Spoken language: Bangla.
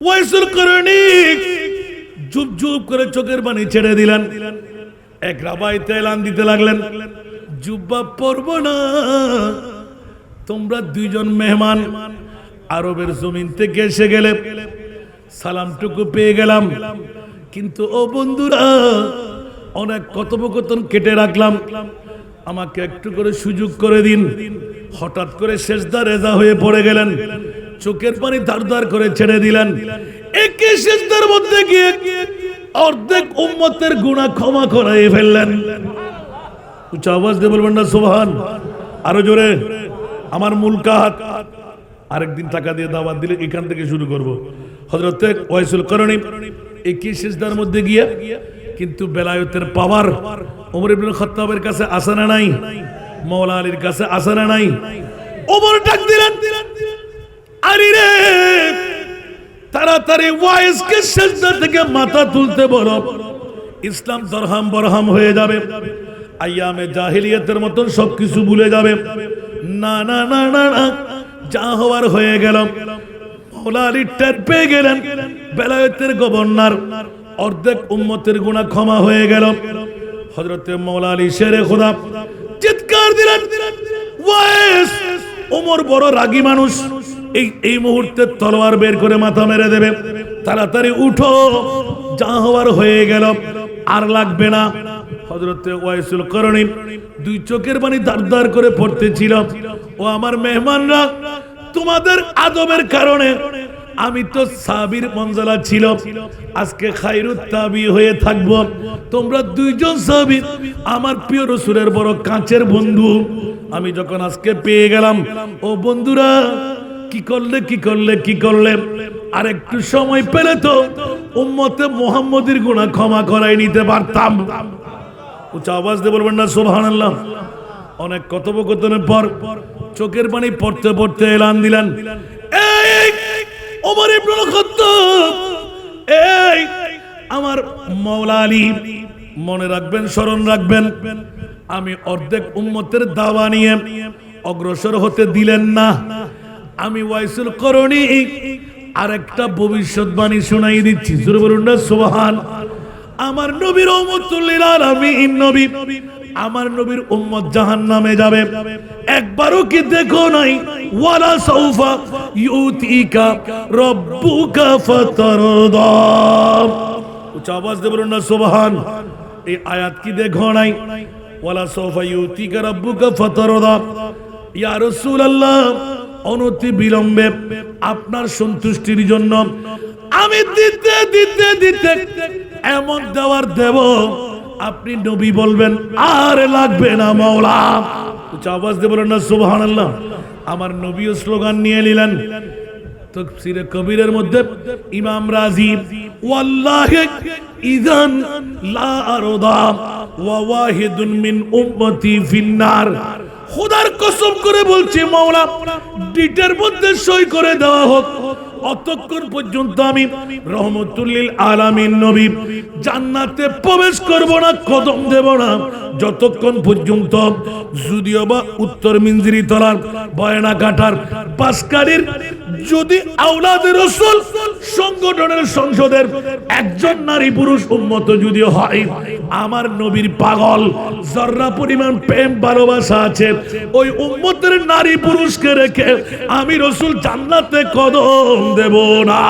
ওয়াইসুল করণিক চুপ চুপ করে চোখের পানি ছেড়ে দিলেন। এক রাবাইতে এলান দিতে লাগলেন। জুব্বা পরব না। তোমরা দুইজন মেহমান, আরবের জমিন থেকে এসে গেলে সালামটুকু পেয়ে গেলাম। কিন্তু ও বন্ধুরা, অনেক কথোপকথন কেটে রাখলাম। আমাকে একটু করে সুযোগ করে দিন। হঠাৎ করে শেষদা রেজা হয়ে পড়ে গেলেন। চোখের পানি ধার ধার করে ছেড়ে দিলেন। মধ্যে গিয়ে অর্ধেক উম্মতের গুণা ক্ষমা ফেললেন। আওয়াজ দিয়ে বলবেন না সোহান আরও জোরে, আমার মূল কাহাত আরেকদিন টাকা দিয়ে দিলে এখান থেকে শুরু করব। হজরত ওয়াইসুল করণী একই শেষদার মধ্যে গিয়ে, কিন্তু বেলায়তের পাওয়ার ওমর ইবনুল খত্তাবের কাছে আসে না নাই? মৌলা আলীর কাছে আসে না নাই? ওমর ডাক দিলেন। আরে রে, তাড়াতাড়ি ওয়াইসকে সেজদা থেকে মাথা তুলতে বলো। ইসলাম দরহাম বরহাম হয়ে যাবে। আইয়ামে জাহিলিয়াতের মতন সবকিছু ভুলে যাবে। না না না না না, যা হওয়ার হয়ে গেল। মৌলা আলী টের পেয়ে গেলেন। বেলায়েতের গভর্নর, অর্ধেক উম্মতের গুণা ক্ষমা হয়ে গেল। হজরতে মৌলা আলী শেরে খোদা চিৎকার দিলেন। ওয়াইস ওমর বড় রাগী মানুষ। এই এই মুহূর্তে তলোয়ার বের করে মাথা মেরে দেবে। তাড়াতাড়ি উঠো, যা হওয়ার হয়ে গেল। আর লাগবে না। হজরতে ওয়াইসুল করণী দুই চোখের পানি দার দার করে পড়তেছিল। ও আমার মেহমানরা, তোমাদের আদবের কারণে আমি তো সাবির মঞ্জলা ছিল। আজকে খাইরুত তাবি হয়ে থাকব। তোমরা দুইজন সাবি, আমার প্রিয় রসুরের বড় কাঁচের বন্ধু। আমি যখন আজকে পেয়ে গেলাম, ও বন্ধুরা কি করলে কি করলে কি করলে? আর একটু সময় পেলে তো উম্মতে মোহাম্মদের গুণা ক্ষমা করাই নিতে পারতাম। উচ্চ আওয়াজ দিয়ে বলবেন না সোভান অনেক কথোপকথনের পর চোখের পানি পড়তে পড়তে এলান দিলেন। ওমর ইবনুল খাত্তাব, এই, আমার মাওলা আলী, মনে রাখবেন, স্মরণ রাখবেন, আমি অর্ধেক উম্মতের দাওয়া নিয়ে অগ্রসর হতে দিলেন না। আমি ওয়াইসুল করণী। আর একটা ভবিষ্যৎবাণী শোনাই দিচ্ছি। সোহান আমার নবীর উম্মতুল্লিল আলামিন নবী, আমার নবীর উম্মত জাহান নামে যাবে। একবারও কি দেখো নাই? ওয়ালা সাউফা ইউতিকা রব্বুকা ফাতারদা। উচ্চ আওয়াজ দিয়ে বলুন না, সুবহান। এই আয়াত কি দেখো নাই? ওয়ালা সাউফা ইউতিকা রব্বুকা ফাতারদা। ইয়া রাসূলুল্লাহ অনতি বিলম্বে আপনার সন্তুষ্টির জন্য আমি দিতে দিতে দিতে এমন দেওয়ার দেব। আপনি নবী বলবেন, আর লাগবে না মাওলা। উচ্চ আওয়াজ দিয়ে বলেন না, সুবহানাল্লাহ। আমার নবীও স্লোগান নিয়ে নিলেন। তফসিরে কবিরের মধ্যে ইমাম রাজি, ওয়াল্লাহি ইযান লা আরদা ওয়া ওয়াহিদুন মিন উম্মতি ফিন্নার খোদার কসম করে বলছি, মাওলা, ডিটের মধ্যে সই করে দেওয়া হোক। অতক্ষণ পর্যন্ত আমি রহমতুল্লিল আলামিন নবী, জান্নাতে প্রবেশ করব না, কদম দেব না। যতক্ষণ পর্যন্ত যদিও বা উত্তর মিঞ্জিরি তলার বয়না কাটার পাশকারীর, যদি আওলাদের রসুল সংগঠনের সংসদের একজন নারী পুরুষ উন্মত যদি হয় আমার নবীর পাগল জর্রা পরিমাণ প্রেম, ভালোবাসা আছে, ওই উম্মতের নারী পুরুষকে রেখে আমি রসুল জান্নাতে কদম দেব না।